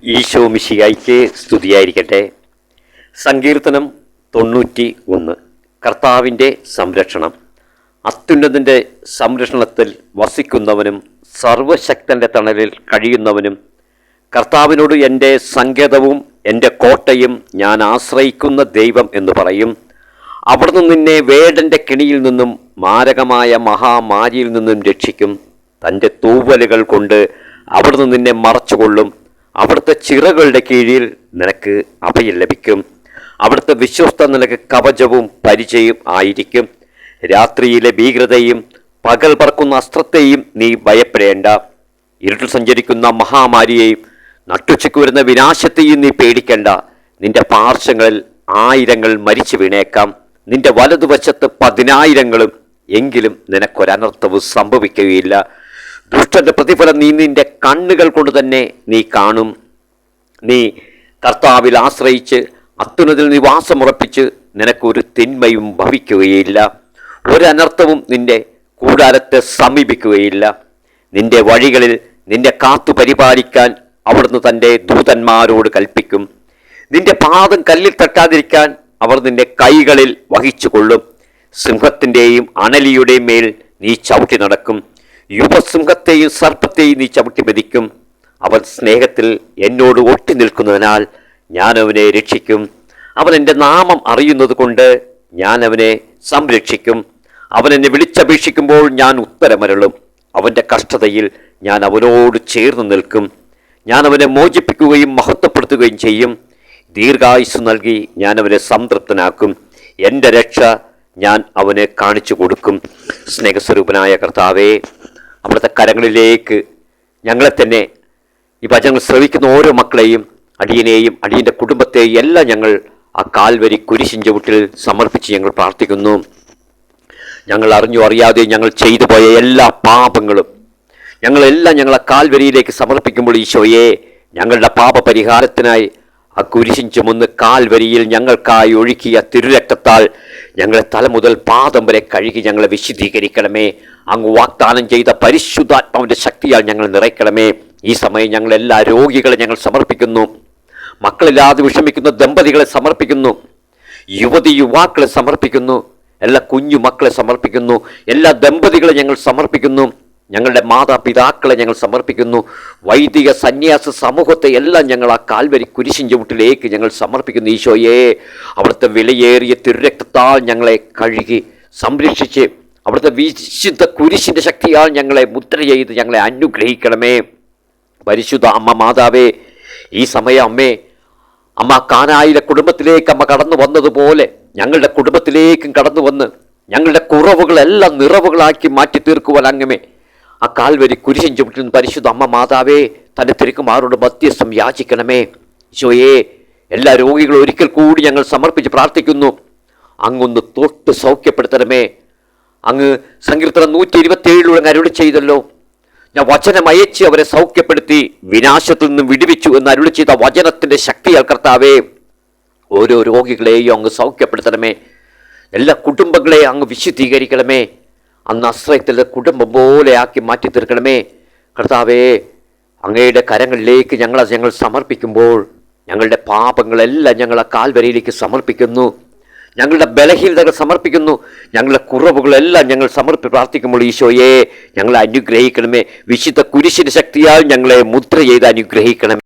ഈശോ മിശിയായിക്ക് സ്തുതിയായിരിക്കട്ടെ. സങ്കീർത്തനം തൊണ്ണൂറ്റി ഒന്ന് കർത്താവിന്റെ സംരക്ഷണം. അത്യുന്നതിന്റെ സംരക്ഷണത്തിൽ വസിക്കുന്നവനും സർവശക്തന്റെ തണലിൽ കഴിയുന്നവനും കർത്താവിനോട് എന്റെ സങ്കേതവും എന്റെ കോട്ടയും ഞാൻ ആശ്രയിക്കുന്ന ദൈവം എന്ന് പറയും. അവിടുന്ന് നിന്നെ വേടന്റെ കെണിയിൽ നിന്നും മാരകമായ മഹാമാരിയിൽ നിന്നും രക്ഷിക്കും. തന്റെ തൂവലുകൾ കൊണ്ട് അവിടുന്ന് നിന്നെ മറച്ചുകൊള്ളും. അവിടുത്തെ ചിറകളുടെ കീഴിൽ നിനക്ക് അഭയം ലഭിക്കും. അവിടുത്തെ വിശ്വസ്ത നിനക്ക് കവചവും പരിചയം ആയിരിക്കും. രാത്രിയിലെ ഭീകരതയും പകൽ പറക്കുന്ന അസ്ത്രത്തെയും നീ ഭയപ്പെടേണ്ട. ഇരുട്ടിൽ സഞ്ചരിക്കുന്ന മഹാമാരിയെയും നട്ടുച്ചയ്ക്ക് വരുന്ന വിനാശത്തെയും നീ പേടിക്കേണ്ട. നിന്റെ പാർശ്വങ്ങളിൽ ആയിരങ്ങൾ മരിച്ചു വീണേക്കാം. നിന്റെ വലതുവശത്ത് പതിനായിരങ്ങളും എങ്കിലും നിനക്കൊരനർത്ഥവും സംഭവിക്കുകയില്ല. ദുഷ്ടന്റെ പ്രതിഫലം നീ നിന്റെ കണ്ണുകൾ കൊണ്ട് തന്നെ നീ കാണും. നീ കർത്താവിൽ ആശ്രയിച്ച് അത്യുന്നതിൽ നിവാസമുറപ്പിച്ച് നിനക്കൊരു തിന്മയും ഭവിക്കുകയില്ല. ഒരനർത്ഥവും നിന്റെ കൂടാരത്തെ സമീപിക്കുകയില്ല. നിന്റെ വഴികളിൽ നിന്റെ കാത്തു പരിപാലിക്കാൻ അവിടുന്ന് തന്റെ ദൂതന്മാരോട് കൽപ്പിക്കും. നിന്റെ പാദം കല്ലിൽ തട്ടാതിരിക്കാൻ അവർ നിന്റെ കൈകളിൽ വഹിച്ചു കൊള്ളും സിംഹത്തിന്റെയും അണലിയുടെയും മേൽ നീ ചവിട്ടി നടക്കും. യുവസിംഹത്തെയും സർപ്പത്തെയും നീ ചവിട്ടി മതിക്കും. അവൻ സ്നേഹത്തിൽ എന്നോട് ഒട്ടി നിൽക്കുന്നതിനാൽ ഞാൻ അവനെ രക്ഷിക്കും. അവൻ എന്റെ നാമം അറിയുന്നത് കൊണ്ട് ഞാൻ അവനെ സംരക്ഷിക്കും. അവൻ എന്നെ വിളിച്ചപേക്ഷിക്കുമ്പോൾ ഞാൻ ഉത്തരമരളും. അവന്റെ കഷ്ടതയിൽ ഞാൻ അവനോട് ചേർന്ന് നിൽക്കും. ഞാൻ അവനെ മോചിപ്പിക്കുകയും മഹത്വപ്പെടുത്തുകയും ചെയ്യും. ദീർഘായുസ് നൽകി ഞാൻ അവനെ സംതൃപ്തനാക്കും. എന്റെ രക്ഷ ഞാൻ അവന് കാണിച്ചു കൊടുക്കും. സ്നേഹസ്വരൂപനായ കർത്താവേ അവിടുത്തെ കരങ്ങളിലേക്ക് ഞങ്ങളെ തന്നെ ഈ വചനങ്ങൾ ശ്രവിക്കുന്ന ഓരോ മക്കളെയും അടിയനെയും അടിയന്റെ കുടുംബത്തെയും എല്ലാം ഞങ്ങൾ ആ കാൽവരി കുരിശിൻ ചവിട്ടിൽ സമർപ്പിച്ച് ഞങ്ങൾ പ്രാർത്ഥിക്കുന്നു. ഞങ്ങൾ അറിഞ്ഞു അറിയാതെ ഞങ്ങൾ ചെയ്തു പോയ എല്ലാ പാപങ്ങളും ഞങ്ങളെല്ലാം ഞങ്ങളെ കാൽവരിയിലേക്ക് സമർപ്പിക്കുമ്പോൾ ഈശോയെ ഞങ്ങളുടെ പാപപരിഹാരത്തിനായി ആ കുരിശിൻ ചുമന്ന് കാൽവരിയിൽ ഞങ്ങൾക്കായി ഒഴുക്കിയ തിരുരക്തത്താൽ ഞങ്ങളെ തല മുതൽ പാദം വരെ കഴുകി ഞങ്ങളെ വിശുദ്ധീകരിക്കണമേ. അങ്ങ് വാഗ്ദാനം ചെയ്ത പരിശുദ്ധാത്മാവിന്റെ ശക്തിയാൽ ഞങ്ങൾ നിറയ്ക്കണമേ. ഈ സമയം ഞങ്ങൾ എല്ലാ രോഗികളെ ഞങ്ങൾ സമർപ്പിക്കുന്നു. മക്കളില്ലാതെ വിഷമിക്കുന്ന ദമ്പതികളെ സമർപ്പിക്കുന്നു. യുവതി യുവാക്കളെ സമർപ്പിക്കുന്നു. എല്ലാ കുഞ്ഞു മക്കളെ സമർപ്പിക്കുന്നു. എല്ലാ ദമ്പതികളെ ഞങ്ങൾ സമർപ്പിക്കുന്നു. ഞങ്ങളുടെ മാതാപിതാക്കളെ ഞങ്ങൾ സമർപ്പിക്കുന്നു. വൈദിക സന്യാസ സമൂഹത്തെ എല്ലാം ഞങ്ങൾ ആ കാൽവരി കുരിശിൻ ചുവട്ടിലേക്ക് ഞങ്ങൾ സമർപ്പിക്കുന്നു ഈശോയെ. അവിടുത്തെ വിലയേറിയ തിരുരക്തത്താൽ ഞങ്ങളെ കഴുകി സംരക്ഷിച്ച് അവിടുത്തെ വിശുദ്ധ കുരിശിന്റെ ശക്തിയാൽ ഞങ്ങളെ മുദ്ര ചെയ്ത് ഞങ്ങളെ അനുഗ്രഹിക്കണമേ. പരിശുദ്ധ അമ്മ മാതാവേ ഈ സമയം അമ്മേ അമ്മ കാനായിലെ കുടുംബത്തിലേക്ക് അമ്മ കടന്നു വന്നതുപോലെ ഞങ്ങളുടെ കുടുംബത്തിലേക്കും കടന്നു വന്ന് ഞങ്ങളുടെ കുറവുകളെല്ലാം നിറവുകളാക്കി മാറ്റി തീർക്കുവാൻ അങ്ങമേ. ആ കാൽവരി കുരിശൻ ചുമട്ടുന്ന പരിശുദ്ധ അമ്മ മാതാവേ തന്റെ തിരുക്കുമാരോട് മധ്യസ്ഥം യാചിക്കണമേ. ഈശോയെ എല്ലാ രോഗികളും ഒരിക്കൽ കൂടി ഞങ്ങൾ സമർപ്പിച്ച് പ്രാർത്ഥിക്കുന്നു. അങ്ങൊന്ന് തൊട്ട് സൗഖ്യപ്പെടുത്തണമേ. അങ്ങ് സങ്കീർത്തനം നൂറ്റി ഇരുപത്തി ഏഴിലൂടെ അരുളി ചെയ്തല്ലോ. ഞാൻ വചനം അയച്ച് അവരെ സൗഖ്യപ്പെടുത്തി വിനാശത്തിൽ നിന്നും വിടിവിച്ചു എന്ന് അരുളി ചെയ്ത വചനത്തിന്റെ ശക്തിയാൽ കർത്താവേ ഓരോ രോഗികളെയും അങ്ങ് സൗഖ്യപ്പെടുത്തണമേ. എല്ലാ കുടുംബങ്ങളെയും അങ്ങ് വിശുദ്ധീകരിക്കണമേ. അന്ന് അശ്രയത്തിൽ കുടുംബം പോലെ ആക്കി മാറ്റി തീർക്കണമേ. കർത്താവേ അങ്ങയുടെ കരങ്ങളിലേക്ക് ഞങ്ങളെ ഞങ്ങൾ സമർപ്പിക്കുമ്പോൾ ഞങ്ങളുടെ പാപങ്ങളെല്ലാം ഞങ്ങൾ ആ കാൽവരയിലേക്ക് സമർപ്പിക്കുന്നു. ഞങ്ങളുടെ ബലഹീനതകൾ സമർപ്പിക്കുന്നു. ഞങ്ങളുടെ കുറവുകളെല്ലാം ഞങ്ങൾ സമർപ്പി പ്രാർത്ഥിക്കുമ്പോൾ ഈശോയെ ഞങ്ങളെ അനുഗ്രഹിക്കണമേ. വിശുദ്ധ കുരിശിന് ശക്തിയാൽ ഞങ്ങളെ മുദ്ര ചെയ്ത് അനുഗ്രഹിക്കണമേ.